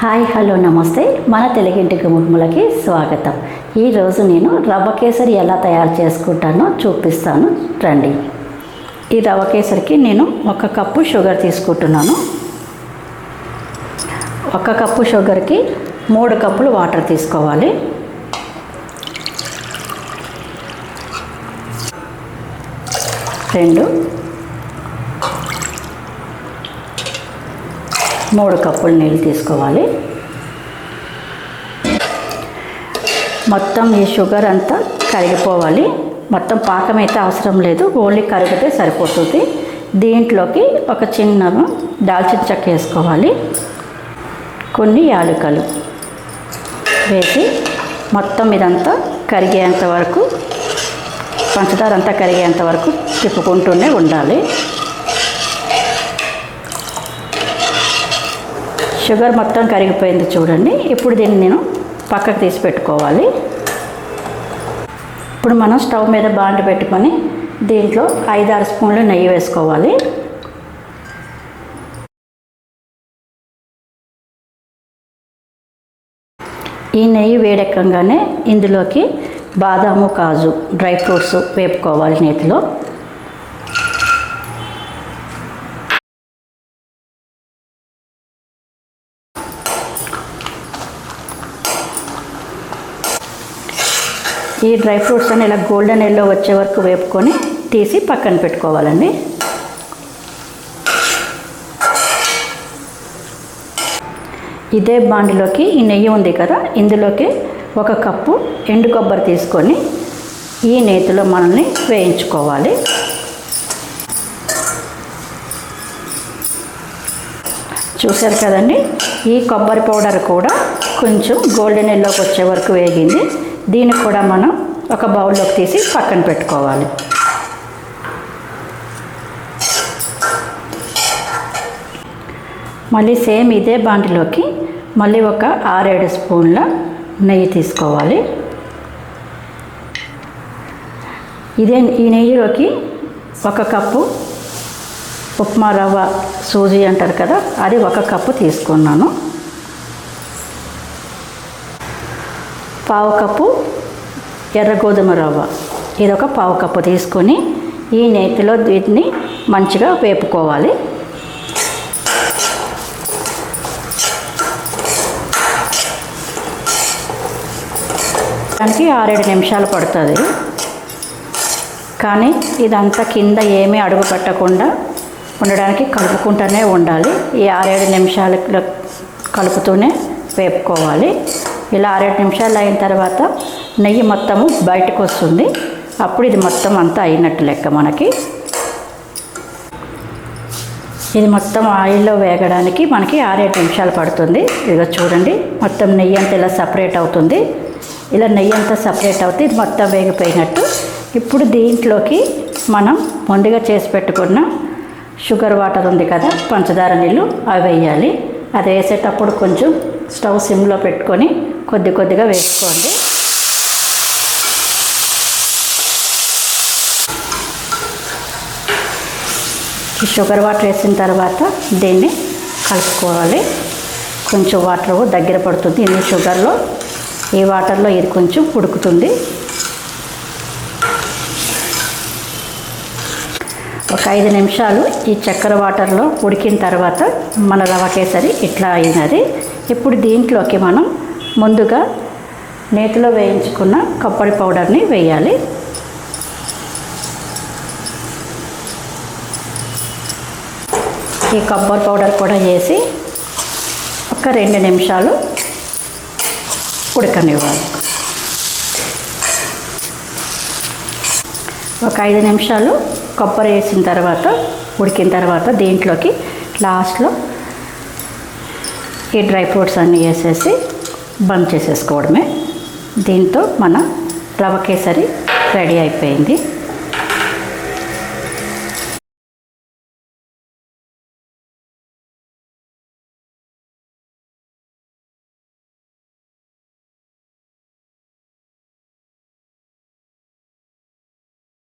Hi hello నమస్తే. మన తెలుగింటి గుమ్ములకి స్వాగతం. ఈరోజు నేను రవ్వ కేసరి ఎలా తయారు చేసుకుంటానో చూపిస్తాను. రండి. ఈ రవ్వ కేసరికి నేను ఒక కప్పు షుగర్ తీసుకుంటున్నాను. ఒక కప్పు షుగర్కి మూడు కప్పులు వాటర్ తీసుకోవాలి. రెండు మూడు కప్పులు నీళ్ళు తీసుకోవాలి. మొత్తం ఈ షుగర్ అంతా కరిగిపోవాలి. మొత్తం పాకం అయితే అవసరం లేదు. ఓన్లీ కరిగితే సరిపోతుంది. దీంట్లోకి ఒక చిన్న దాల్చిన చెక్క వేసుకోవాలి. కొన్ని యాలుకలు వేసి మొత్తం ఇదంతా కరిగేంత వరకు పంచదార అంతా కరిగేంత వరకు తిప్పుకుంటూనే ఉండాలి. షుగర్ మొత్తం కరిగిపోయింది చూడండి. ఇప్పుడు దీన్ని నేను పక్కకు తీసి పెట్టుకోవాలి. ఇప్పుడు మనం స్టవ్ మీద బాండ్ పెట్టుకొని దీంట్లో ఐదు ఆరు స్పూన్లు నెయ్యి వేసుకోవాలి. ఈ నెయ్యి వేడెక్కగానే ఇందులోకి బాదాము కాజు డ్రై ఫ్రూట్స్ వేపుకోవాలి నేతిలో. ఈ డ్రై ఫ్రూట్స్ అని ఇలా గోల్డెన్ ఎల్లో వచ్చే వరకు వేపుకొని తీసి పక్కన పెట్టుకోవాలండి. ఇదే బాండిలోకి ఈ నెయ్యి ఉంది కదా ఇందులోకి ఒక కప్పు ఎండు కొబ్బరి తీసుకొని ఈ నేతిలో మనల్ని వేయించుకోవాలి. చూశారు కదండి ఈ కొబ్బరి పౌడర్ కూడా కొంచెం గోల్డెన్ ఎల్లోకి వచ్చే వరకు వేగింది. దీన్ని కూడా మనం ఒక బౌల్లోకి తీసి పక్కన పెట్టుకోవాలి. మళ్ళీ సేమ్ ఇదే బాండిలోకి మళ్ళీ ఒక ఆరేడు స్పూన్ల నెయ్యి తీసుకోవాలి. ఇదే ఈ నెయ్యిలోకి ఒక కప్పు ఉప్మా రవ్వ సూజీ అంటారు కదా అది ఒక కప్పు తీసుకున్నాను. పావు కప్పు ఎర్ర గోధుమ రవ్వ. ఇది ఒక పావు కప్పు తీసుకొని ఈ నేతిలో వీటిని మంచిగా వేపుకోవాలి. దానికి ఆరేడు నిమిషాలు పడుతుంది. కానీ ఇదంతా కింద ఏమీ అడుగు పెట్టకుండా ఉండడానికి కలుపుకుంటూనే ఉండాలి. ఈ ఆరేడు నిమిషాలు కలుపుతూనే వేపుకోవాలి. ఇలా ఆరేడు నిమిషాలు అయిన తర్వాత నెయ్యి మొత్తము బయటకు వస్తుంది అప్పుడు ఇది మొత్తం అంతా అయినట్టు లెక్క మనకి. ఇది మొత్తం ఆయిల్లో వేగడానికి మనకి ఆరేడు నిమిషాలు పడుతుంది. ఇదిగో చూడండి మొత్తం నెయ్యి అంతా ఇలా సపరేట్ అవుతుంది. ఇలా నెయ్యి అంతా సపరేట్ అవుతుంది ఇది మొత్తం వేగిపోయినట్టు. ఇప్పుడు దీంట్లోకి మనం ముందుగా చేసి పెట్టుకున్న షుగర్ వాటర్ ఉంది కదా పంచదార నీళ్ళు అవి వేయాలి. అది వేసేటప్పుడు కొంచెం స్టవ్ సిమ్లో పెట్టుకొని కొద్ది కొద్దిగా వేసుకోండి. ఈ షుగర్ వాటర్ వేసిన తర్వాత దీన్ని కలుపుకోవాలి. కొంచెం వాటర్ దగ్గర పడుతుంది. ఇన్ని షుగర్లో ఈ వాటర్లో ఇది కొంచెం ఉడుకుతుంది. ఒక ఐదు నిమిషాలు ఈ చక్కెర వాటర్లో ఉడికిన తర్వాత మన రవ కేసరి ఇట్లా అయినది. ఇప్పుడు దీంట్లోకి మనం ముందుగా నేతిలో వేయించుకున్న కొబ్బరి పౌడర్ని వేయాలి. ఈ కొబ్బరి పౌడర్ కూడా వేసి ఒక రెండు నిమిషాలు ఉడకనివ్వాలి. ఒక ఐదు నిమిషాలు కొబ్బరి వేసిన తర్వాత ఉడికిన తర్వాత దీంట్లోకి లాస్ట్లో ఈ డ్రై ఫ్రూట్స్ అన్నీ వేసేసి బంద్ చేసేసుకోవడమే. దీంతో మన రవ కేసరి రెడీ అయిపోయింది.